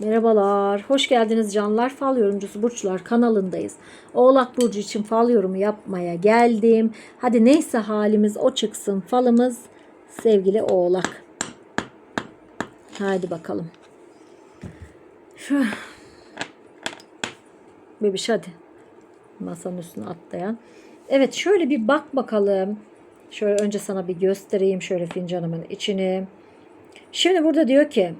Merhabalar, hoş geldiniz canlar. Fal yorumcusu Burçlar kanalındayız. Oğlak Burcu için fal yorumu yapmaya geldim. Hadi neyse halimiz o çıksın falımız sevgili Oğlak. Haydi bakalım. Şu. Bebiş hadi. Masanın üstüne atlayan. Evet şöyle bir bak bakalım. Şöyle önce sana bir göstereyim şöyle fincanımın içini. Şimdi burada diyor ki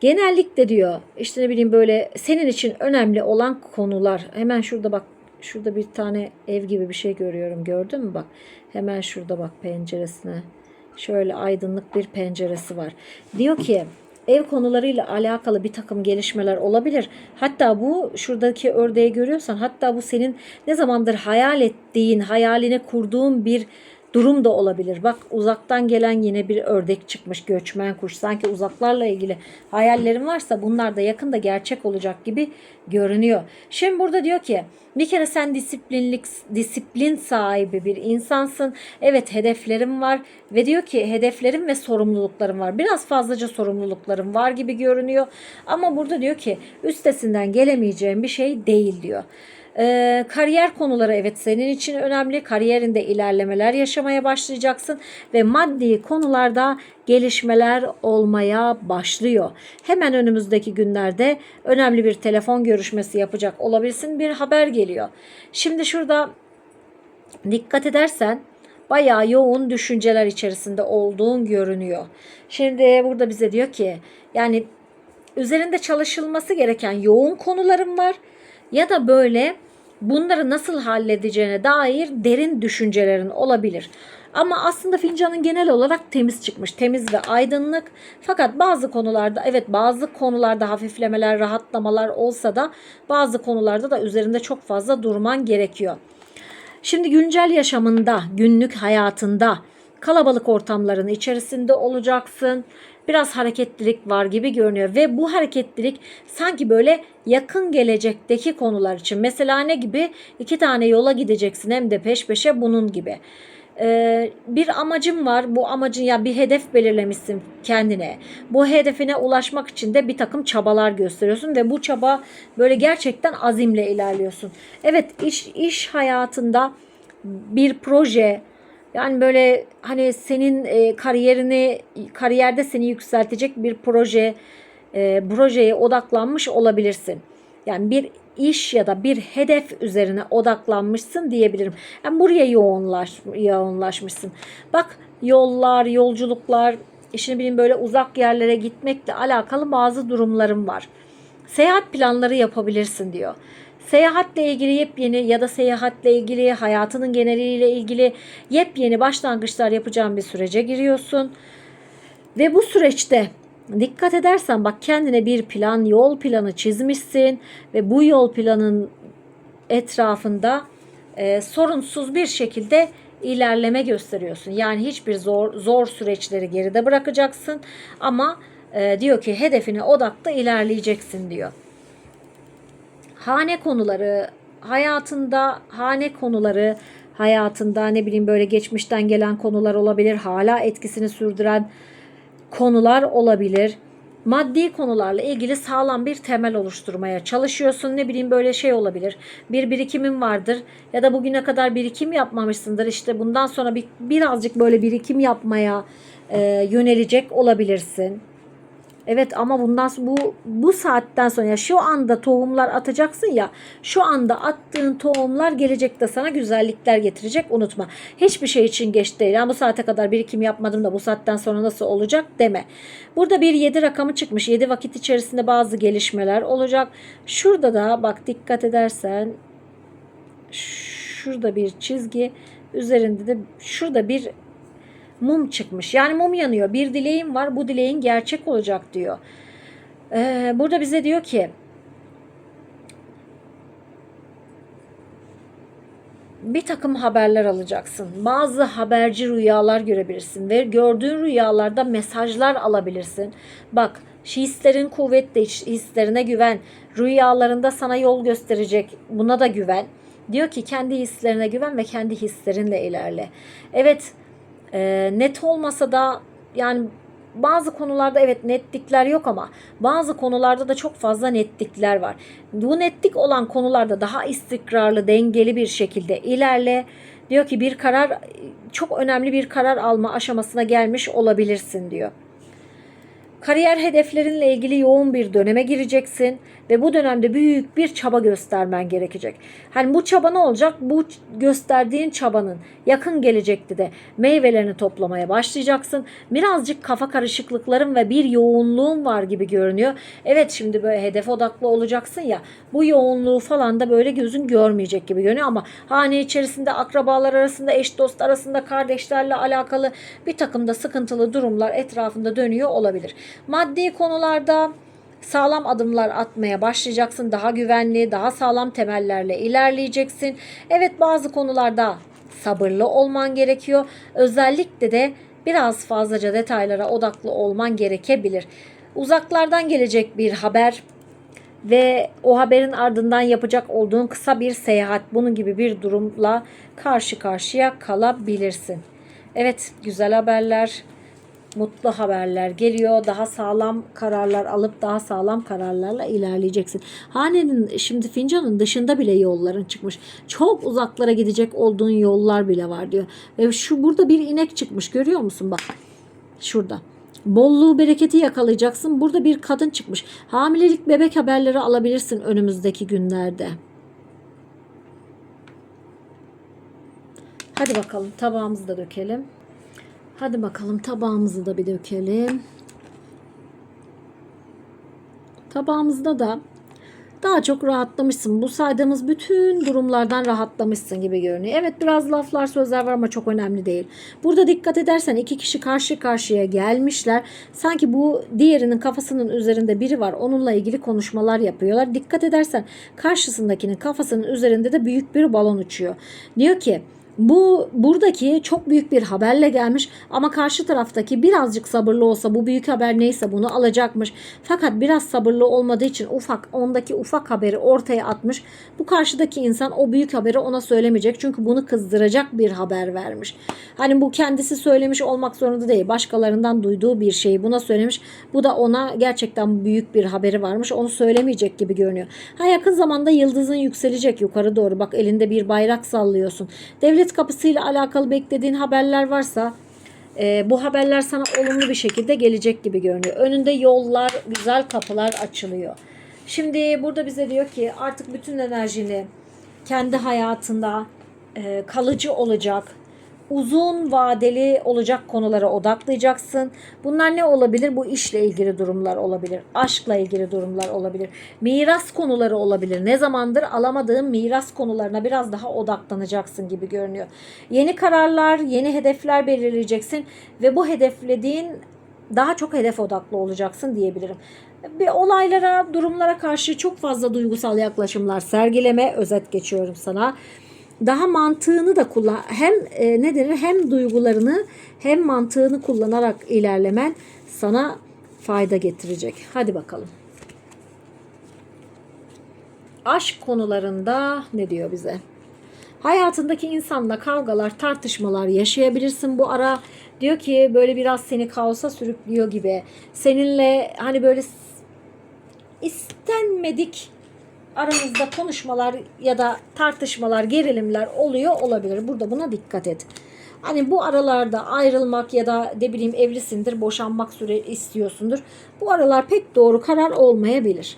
Genellikle diyor işte ne bileyim böyle senin için önemli olan konular. Hemen şurada bak şurada bir tane ev gibi bir şey görüyorum. Gördün mü bak? Hemen şurada bak penceresine. Şöyle aydınlık bir penceresi var. Diyor ki ev konularıyla alakalı bir takım gelişmeler olabilir. Hatta bu şuradaki ördeği görüyorsan hatta bu senin ne zamandır hayal ettiğin, hayaline kurduğun bir durum da olabilir. Bak uzaktan gelen yine bir ördek çıkmış göçmen kuş. Sanki uzaklarla ilgili hayallerin varsa bunlar da yakında gerçek olacak gibi görünüyor. Şimdi burada diyor ki bir kere sen disiplinlik disiplin sahibi bir insansın. Evet hedeflerim var ve diyor ki hedeflerim ve sorumluluklarım var. Biraz fazlaca sorumluluklarım var gibi görünüyor. Ama burada diyor ki üstesinden gelemeyeceğim bir şey değil diyor. Ee, kariyer konuları evet senin için önemli. Kariyerinde ilerlemeler yaşamaya başlayacaksın ve maddi konularda gelişmeler olmaya başlıyor. Hemen önümüzdeki günlerde önemli bir telefon görüşmesi yapacak olabilirsin. Bir haber geliyor. Şimdi şurada dikkat edersen bayağı yoğun düşünceler içerisinde olduğun görünüyor. Şimdi burada bize diyor ki yani üzerinde çalışılması gereken yoğun konularım var ya da böyle bunları nasıl halledeceğine dair derin düşüncelerin olabilir. Ama aslında fincanın genel olarak temiz çıkmış. Temiz ve aydınlık. Fakat bazı konularda evet bazı konularda hafiflemeler, rahatlamalar olsa da bazı konularda da üzerinde çok fazla durman gerekiyor. Şimdi güncel yaşamında, günlük hayatında kalabalık ortamların içerisinde olacaksın. Biraz hareketlilik var gibi görünüyor ve bu hareketlilik sanki böyle yakın gelecekteki konular için. Mesela ne gibi? İki tane yola gideceksin hem de peş peşe bunun gibi. Ee, bir amacın var. Bu amacın ya bir hedef belirlemişsin kendine. Bu hedefine ulaşmak için de bir takım çabalar gösteriyorsun ve bu çaba böyle gerçekten azimle ilerliyorsun. Evet iş iş hayatında bir proje yani böyle hani senin e, kariyerini kariyerde seni yükseltecek bir proje e, projeye odaklanmış olabilirsin. Yani bir iş ya da bir hedef üzerine odaklanmışsın diyebilirim. Yani buraya yoğunlaş, yoğunlaşmışsın. Bak yollar, yolculuklar, işini bileyim böyle uzak yerlere gitmekle alakalı bazı durumlarım var. Seyahat planları yapabilirsin diyor. Seyahatle ilgili yepyeni ya da seyahatle ilgili hayatının geneliyle ilgili yepyeni başlangıçlar yapacağın bir sürece giriyorsun. Ve bu süreçte dikkat edersen bak kendine bir plan, yol planı çizmişsin ve bu yol planın etrafında e, sorunsuz bir şekilde ilerleme gösteriyorsun. Yani hiçbir zor zor süreçleri geride bırakacaksın ama e, diyor ki hedefine odaklı ilerleyeceksin diyor hane konuları, hayatında hane konuları, hayatında ne bileyim böyle geçmişten gelen konular olabilir, hala etkisini sürdüren konular olabilir. Maddi konularla ilgili sağlam bir temel oluşturmaya çalışıyorsun. Ne bileyim böyle şey olabilir. Bir birikimin vardır ya da bugüne kadar birikim yapmamışsındır. İşte bundan sonra bir, birazcık böyle birikim yapmaya e, yönelecek olabilirsin. Evet ama bundan sonra bu bu saatten sonra ya şu anda tohumlar atacaksın ya şu anda attığın tohumlar gelecekte sana güzellikler getirecek unutma. Hiçbir şey için geç değil. Yani bu saate kadar birikim yapmadım da bu saatten sonra nasıl olacak deme. Burada bir 7 rakamı çıkmış. 7 vakit içerisinde bazı gelişmeler olacak. Şurada da bak dikkat edersen şurada bir çizgi üzerinde de şurada bir mum çıkmış. Yani mum yanıyor. Bir dileğim var. Bu dileğin gerçek olacak diyor. Ee, burada bize diyor ki bir takım haberler alacaksın. Bazı haberci rüyalar görebilirsin ve gördüğün rüyalarda mesajlar alabilirsin. Bak hislerin kuvvetli, hislerine güven. Rüyalarında sana yol gösterecek. Buna da güven. Diyor ki kendi hislerine güven ve kendi hislerinle ilerle. Evet e, net olmasa da yani bazı konularda evet netlikler yok ama bazı konularda da çok fazla netlikler var. Bu netlik olan konularda daha istikrarlı, dengeli bir şekilde ilerle. Diyor ki bir karar çok önemli bir karar alma aşamasına gelmiş olabilirsin diyor. Kariyer hedeflerinle ilgili yoğun bir döneme gireceksin ve bu dönemde büyük bir çaba göstermen gerekecek. Hani bu çaba ne olacak? Bu gösterdiğin çabanın yakın gelecekte de meyvelerini toplamaya başlayacaksın. Birazcık kafa karışıklıkların ve bir yoğunluğun var gibi görünüyor. Evet şimdi böyle hedef odaklı olacaksın ya. Bu yoğunluğu falan da böyle gözün görmeyecek gibi görünüyor ama hane içerisinde akrabalar arasında, eş dost arasında, kardeşlerle alakalı bir takım da sıkıntılı durumlar etrafında dönüyor olabilir. Maddi konularda sağlam adımlar atmaya başlayacaksın. Daha güvenli, daha sağlam temellerle ilerleyeceksin. Evet bazı konularda sabırlı olman gerekiyor. Özellikle de biraz fazlaca detaylara odaklı olman gerekebilir. Uzaklardan gelecek bir haber ve o haberin ardından yapacak olduğun kısa bir seyahat bunun gibi bir durumla karşı karşıya kalabilirsin. Evet güzel haberler, mutlu haberler geliyor. Daha sağlam kararlar alıp daha sağlam kararlarla ilerleyeceksin. Hanenin şimdi fincanın dışında bile yolların çıkmış. Çok uzaklara gidecek olduğun yollar bile var diyor. Ve şu burada bir inek çıkmış görüyor musun bak. Şurada. Bolluğu bereketi yakalayacaksın. Burada bir kadın çıkmış. Hamilelik bebek haberleri alabilirsin önümüzdeki günlerde. Hadi bakalım tabağımızı da dökelim. Hadi bakalım tabağımızı da bir dökelim. Tabağımızda da daha çok rahatlamışsın. Bu saydığımız bütün durumlardan rahatlamışsın gibi görünüyor. Evet biraz laflar sözler var ama çok önemli değil. Burada dikkat edersen iki kişi karşı karşıya gelmişler. Sanki bu diğerinin kafasının üzerinde biri var. Onunla ilgili konuşmalar yapıyorlar. Dikkat edersen karşısındakinin kafasının üzerinde de büyük bir balon uçuyor. Diyor ki bu buradaki çok büyük bir haberle gelmiş ama karşı taraftaki birazcık sabırlı olsa bu büyük haber neyse bunu alacakmış. Fakat biraz sabırlı olmadığı için ufak ondaki ufak haberi ortaya atmış. Bu karşıdaki insan o büyük haberi ona söylemeyecek çünkü bunu kızdıracak bir haber vermiş. Hani bu kendisi söylemiş olmak zorunda değil. Başkalarından duyduğu bir şeyi buna söylemiş. Bu da ona gerçekten büyük bir haberi varmış. Onu söylemeyecek gibi görünüyor. Ha yakın zamanda yıldızın yükselecek yukarı doğru. Bak elinde bir bayrak sallıyorsun. Devlet kapısıyla alakalı beklediğin haberler varsa e, bu haberler sana olumlu bir şekilde gelecek gibi görünüyor. Önünde yollar, güzel kapılar açılıyor. Şimdi burada bize diyor ki artık bütün enerjini kendi hayatında e, kalıcı olacak, uzun vadeli olacak konulara odaklayacaksın. Bunlar ne olabilir? Bu işle ilgili durumlar olabilir. Aşkla ilgili durumlar olabilir. Miras konuları olabilir. Ne zamandır alamadığın miras konularına biraz daha odaklanacaksın gibi görünüyor. Yeni kararlar, yeni hedefler belirleyeceksin ve bu hedeflediğin daha çok hedef odaklı olacaksın diyebilirim. Bir olaylara, durumlara karşı çok fazla duygusal yaklaşımlar sergileme, özet geçiyorum sana daha mantığını da kullan hem e, ne denir hem duygularını hem mantığını kullanarak ilerlemen sana fayda getirecek. Hadi bakalım. Aşk konularında ne diyor bize? Hayatındaki insanla kavgalar, tartışmalar yaşayabilirsin bu ara. Diyor ki böyle biraz seni kaosa sürüklüyor gibi. Seninle hani böyle istenmedik aranızda konuşmalar ya da tartışmalar, gerilimler oluyor olabilir. Burada buna dikkat et. Hani bu aralarda ayrılmak ya da ne bileyim evlisindir, boşanmak süre istiyorsundur. Bu aralar pek doğru karar olmayabilir.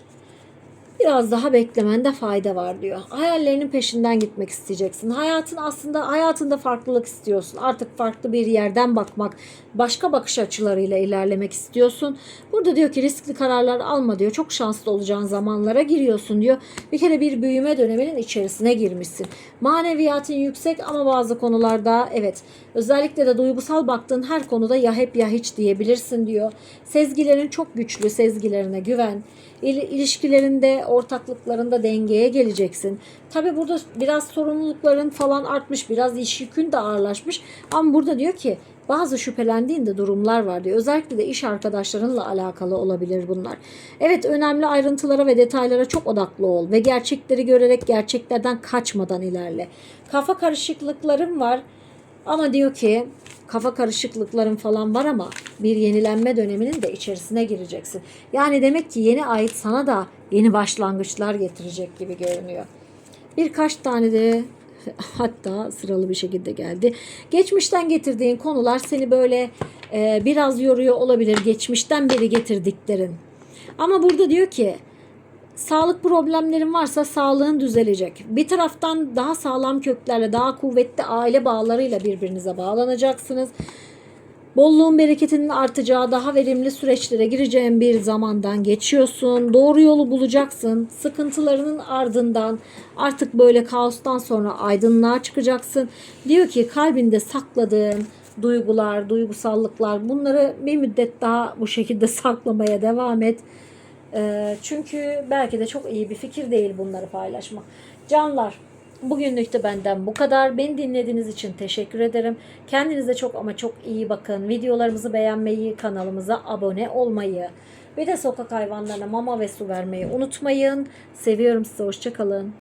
Biraz daha beklemende fayda var diyor. Hayallerinin peşinden gitmek isteyeceksin. Hayatın aslında hayatında farklılık istiyorsun. Artık farklı bir yerden bakmak, başka bakış açılarıyla ilerlemek istiyorsun. Burada diyor ki riskli kararlar alma diyor. Çok şanslı olacağın zamanlara giriyorsun diyor. Bir kere bir büyüme döneminin içerisine girmişsin. Maneviyatın yüksek ama bazı konularda evet özellikle de duygusal baktığın her konuda ya hep ya hiç diyebilirsin diyor. Sezgilerin çok güçlü. Sezgilerine güven. İl- ilişkilerinde, ortaklıklarında dengeye geleceksin. Tabi burada biraz sorumlulukların falan artmış, biraz iş yükün de ağırlaşmış. Ama burada diyor ki bazı şüphelendiğin de durumlar var diyor. Özellikle de iş arkadaşlarınla alakalı olabilir bunlar. Evet önemli ayrıntılara ve detaylara çok odaklı ol ve gerçekleri görerek gerçeklerden kaçmadan ilerle. Kafa karışıklıkların var. Ama diyor ki kafa karışıklıkların falan var ama bir yenilenme döneminin de içerisine gireceksin. Yani demek ki yeni ait sana da yeni başlangıçlar getirecek gibi görünüyor. Birkaç tane de hatta sıralı bir şekilde geldi. Geçmişten getirdiğin konular seni böyle e, biraz yoruyor olabilir. Geçmişten beri getirdiklerin. Ama burada diyor ki sağlık problemlerin varsa sağlığın düzelecek. Bir taraftan daha sağlam köklerle, daha kuvvetli aile bağlarıyla birbirinize bağlanacaksınız. Bolluğun bereketinin artacağı, daha verimli süreçlere gireceğin bir zamandan geçiyorsun. Doğru yolu bulacaksın. Sıkıntılarının ardından artık böyle kaostan sonra aydınlığa çıkacaksın. Diyor ki kalbinde sakladığın duygular, duygusallıklar bunları bir müddet daha bu şekilde saklamaya devam et. Ee, çünkü belki de çok iyi bir fikir değil bunları paylaşmak. Canlar, bugünlük de benden bu kadar. Beni dinlediğiniz için teşekkür ederim. Kendinize çok ama çok iyi bakın. Videolarımızı beğenmeyi, kanalımıza abone olmayı ve de sokak hayvanlarına mama ve su vermeyi unutmayın. Seviyorum sizi. Hoşçakalın.